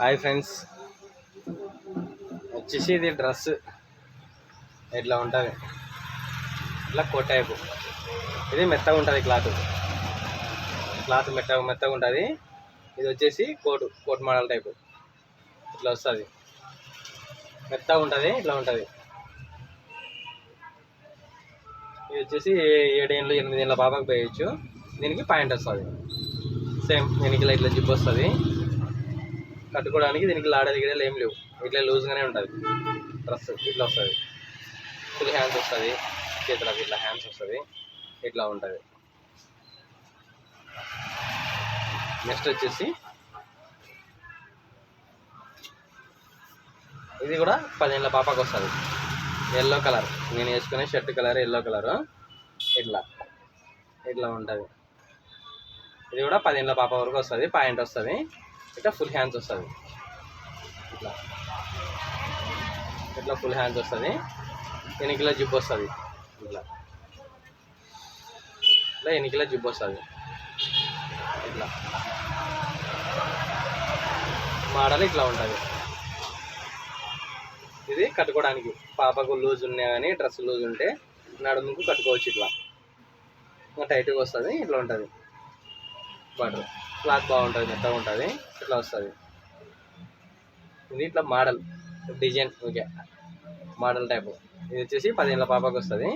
Hi friends. వచ్చేసి ఇది dress. ఇట్లా ఉంటుంది? ఇట్లా కోట్ టైపు. ఇది మెత్తగా ఉంటుంది క్లాత్. క్లాత్ మెత్త మెత్తగా ఉంటుంది. ఇది వచ్చేసి కోటు కోట్ మోడల్ టైపు. ఇట్లా వస్తుంది. మెత్తగా ఉంటుంది ఇట్లా ఉంటుంది. ఇది వచ్చేసి ఏడేళ్ళు ఎనిమిది ఏళ్ళ బాబాకి పోయచ్చు. దీనికి పాయింట్ వస్తుంది. సేమ్ దీనికి ఇట్లా జిప్ వస్తుంది. కట్టుకోవడానికి దీనికి లాడలు గిడలు ఏం లేవు. ఇట్లా లూజ్గానే ఉంటుంది. డ్రెస్ ఇట్లా వస్తుంది. ఫుల్ హ్యాండ్స్ వస్తుంది. చేతులకు ఇట్లా హ్యాండ్స్ వస్తుంది. ఇట్లా ఉంటుంది. నెక్స్ట్ వచ్చేసి ఇది కూడా పదిహేనుల పాపకు వస్తుంది. ఎల్లో కలర్ నేను వేసుకునే షర్ట్ కలర్ ఎల్లో కలరు ఇట్లా. ఇట్లా ఉంటుంది. ఇది కూడా పదిహేనుల పాప వరకు వస్తుంది. పాయింట్ వస్తుంది. ఇట్లా ఫుల్ హ్యాండ్స్ వస్తుంది ఇట్లా ఇట్లా ఫుల్ హ్యాండ్స్ వస్తుంది ఎనికిల జిప్ వస్తుంది ఇట్లా ఇట్లా ఎనికిల జిప్ వస్తుంది ఇట్లా మోడల్ ఇట్లా ఉంటుంది ఇది కట్టుకోవడానికి పాపకు లూజ్ ఉన్నా కానీ డ్రెస్ లూజ్ ఉంటే నడుముకు కట్టుకోవచ్చు ఇట్లా ఇంకా టైట్గా వస్తుంది ఇట్లా ఉంటుంది బటర్ క్లాత్ బాగుంటుంది మెత్తగా ఉంటుంది ఇట్లా వస్తుంది? ఇది ఇట్లా model design okay. Model type. ఇది వచ్చేసి పదిహేనుల పాపకు వస్తుంది.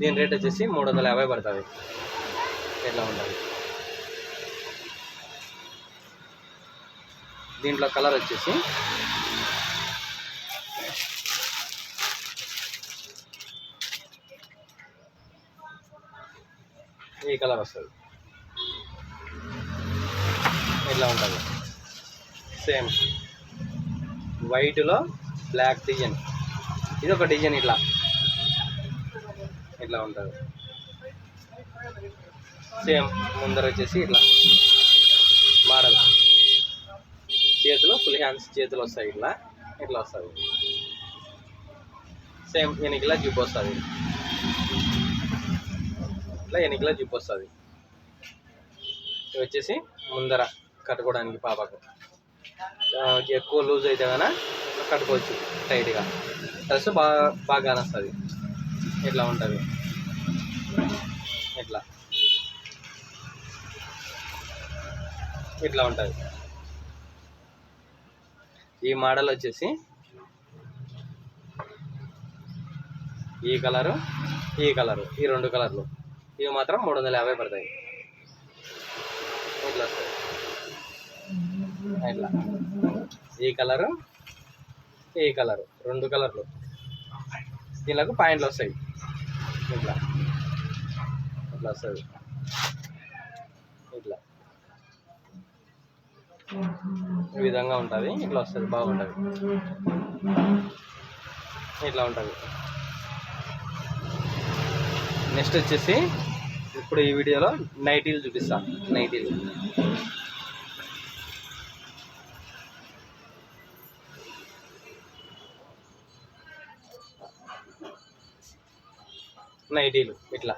దీని రేట్ వచ్చేసి మూడు వందల యాభై పడుతుంది. ఇట్లా ఉంటుంది? దీంట్లో కలర్ వచ్చేసి ఈ కలర్ వస్తుంది. ఇట్లా ఉంటుంది? సేమ్ వైట్లో బ్లాక్ డిజైన్ ఇది ఒక డిజైన్ ఇట్లా. ఇట్లా ఉంటుంది. సేమ్ ముందర వచ్చేసి ఇట్లా. మోడల్. చేతులు ఫుల్ హ్యాండ్స్ చేతులు వస్తాయి ఇట్లా. ఇట్లా వస్తుంది సేమ్ ఎనికిలా జిప్ వస్తుంది. ఇట్లా ఎనికిలా జిప్ వస్తుంది. వచ్చేసి ముందర కట్టుకోవడానికి పాపకు. ఎక్కువ లూజ్ అయితే కనుక కట్టుకోవచ్చు టైట్గా. డ్రెస్ బాగా బాగా కానొస్తుంది. ఇట్లా ఉంటుంది? ఇట్లా ఇట్లా ఉంటుంది? ఈ మోడల్ వచ్చేసి ఈ కలరు ఈ కలరు ఈ రెండు కలర్లు. ఇవి మాత్రం మూడు వందల యాభై పడతాయి. ఇట్లా వస్తాయి ఇట్లా. ఈ కలరు ఈ కలరు రెండు కలర్లు. దీనికి పాయింట్లు వస్తాయి. ఇట్లా. ఇట్లా వస్తుంది. ఇట్లా. ఈ విధంగా ఉంటుంది. ఇట్లా వస్తుంది. బాగుంటుంది. ఇట్లా ఉంటుంది. నెక్స్ట్ వచ్చేసి ఇప్పుడు ఈ వీడియోలో నైటీలు చూపిస్తాను నైటీలు. నైటీలు ఇట్లా.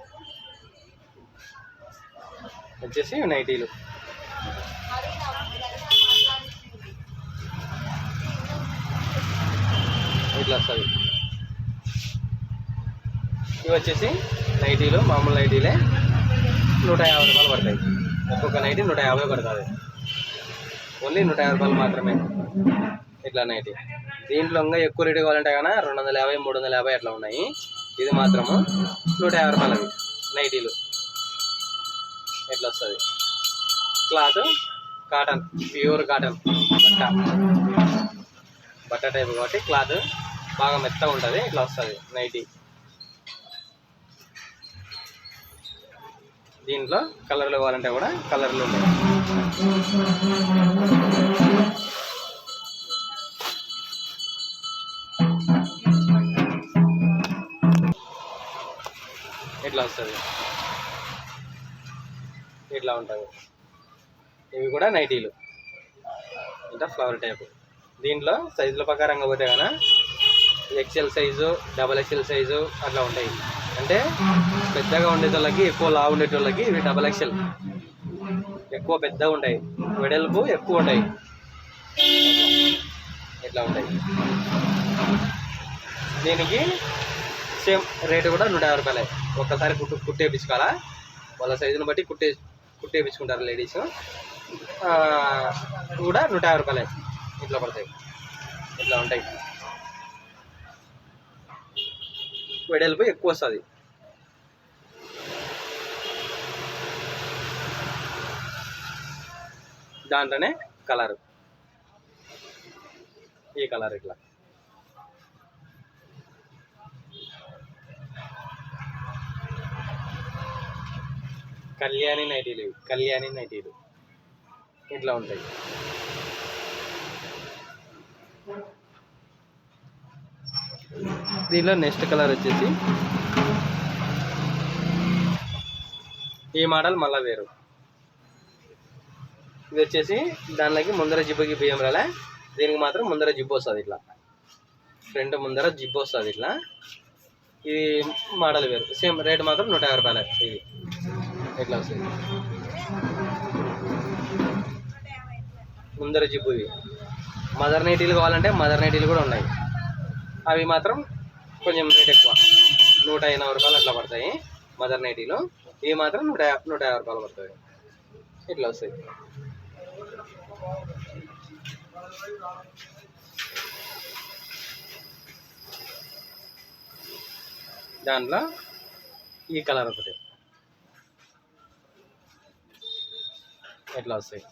వచ్చేసి నైటీలు. ఇట్లా వస్తుంది ఇవి వచ్చేసి నైటీలు మామూలు నైటీలే. నూట యాభై రూపాయలు పడతాయి. ఒక్కొక్క నైటీ నూట యాభై పడుతుంది. ఓన్లీ నూట యాభై రూపాయలు మాత్రమే. ఇట్లా నైటీ. దీంట్లో ఇంకా ఎక్కువ రేటు కావాలంటే కానీ రెండు వందల యాభై మూడు వందల యాభై అట్లా ఉన్నాయి. ఇది మాత్రము నూట యాభై రూపాయలు నైటీలు. ఇట్లా వస్తుంది? క్లాత్ కాటన్ ప్యూర్ కాటన్ బట్ట. బట్ట టైప్ కాబట్టి క్లాత్ బాగా మెత్తగా ఉంటుంది ఇట్లా వస్తుంది నైటీ. దీంట్లో కలర్లు కావాలంటే కూడా కలర్లు ఉన్నాయి ఇట్లా వస్తుంది. ఇట్లా ఉంటుంది ఇవి కూడా నైటీలు. ఇంకా ఫ్లవర్ టైప్ దీంట్లో సైజుల ప్రకారంగా పోతే కనుక XL size double XL size అట్లా ఉంటాయి. అంటే పెద్దగా ఉండేటోళ్ళకి ఎక్కువ లావు ఉండేటోళ్ళకి ఇవి డబల్ ఎక్సెల్ ఎక్కువ పెద్దగా ఉంటాయి. వెడల్పు ఎక్కువ ఉంటాయి. ఇట్లా ఉంటాయి. దీనికి సేమ్ రేటు కూడా నూట యాభై రూపాయలే. ఒక్కసారి కుట్టు కుట్టేపించుకోవాలా? వాళ్ళ సైజును బట్టి కుట్టే కుట్టేపించుకుంటారు లేడీస్. కూడా నూట యాభై రూపాయలు ఇట్లా పడతాయి. ఇట్లా ఉంటాయి. వెడల్పు ఎక్కువ వస్తుంది. దాంట్లోనే కలర్. ఈ కలర్ ఇట్లా. కళ్యాణి నైటీలు ఇవి. కళ్యాణి నైటీలు ఇట్లా ఉంటాయి. దీనిలో నెక్స్ట్ కలర్ వచ్చేసి ఈ మోడల్ మళ్ళా వేరు. ఇది వచ్చేసి దానిలోకి ముందర జిబ్బకి బియ్యం రాలే. దీనికి మాత్రం ముందర జిబ్బు వస్తుంది ఇట్లా. ఫ్రంట్ ముందర జిబ్బు వస్తుంది ఇట్లా. ఇది మోడల్ వేరు. సేమ్ రేట్ మాత్రం నూట యాభై రూపాయలు ఇది. ఎట్లా వస్తుంది? ముందర జిబ్బు ఇవి మదర్ నైటీలు కావాలంటే మదర్ నైటీలు కూడా ఉన్నాయి. అవి మాత్రం కొంచెం రేట్ ఎక్కువ. నూట ఎనభై రూపాయలు అట్లా పడతాయి మదర్ నైటీలు. ఇవి మాత్రం నూట నూట యాభై రూపాయలు పడుతుంది ఇట్లా వస్తాయి. దాంట్లో ఈ కలర్ ఒకటి. ఎట్లా వస్తాయి?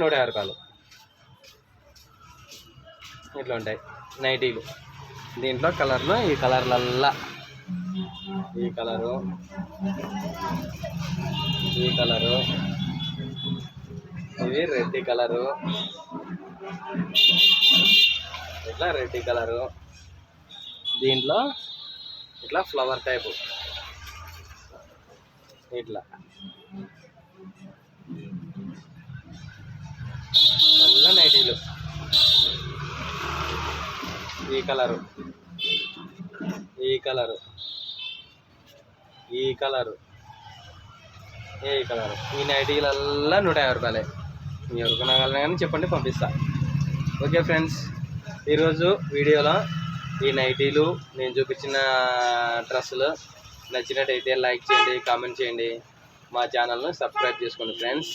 నూట యాభై రూపాయలు ఇట్లా ఉంటాయి. నైటీలు. దీంట్లో కలర్లు ఈ కలర్లల్లా. ఈ కలరు. ఈ కలరు. ఇది రెడ్ కలరు. ఇట్లా రెడ్ కలరు. దీంట్లో ఇట్లా ఫ్లవర్ టైపు. ఇట్లా. కలర్లో నైటీలు. ఈ కలరు. ఈ కలరు. ఈ కలరు. ఏ కలరు? ఈ నైటీలల్లా నూట యాభై రూపాయలే. ఎవరికి నగలనే కానీ చెప్పండి పంపిస్తా. ఓకే ఫ్రెండ్స్ ఈరోజు వీడియోలో ఈ నైటీలు నేను చూపించిన డ్రెస్సులు నచ్చినట్టయితే లైక్ చేయండి కామెంట్ చేయండి. మా ఛానల్ను సబ్స్క్రైబ్ చేసుకోండి ఫ్రెండ్స్.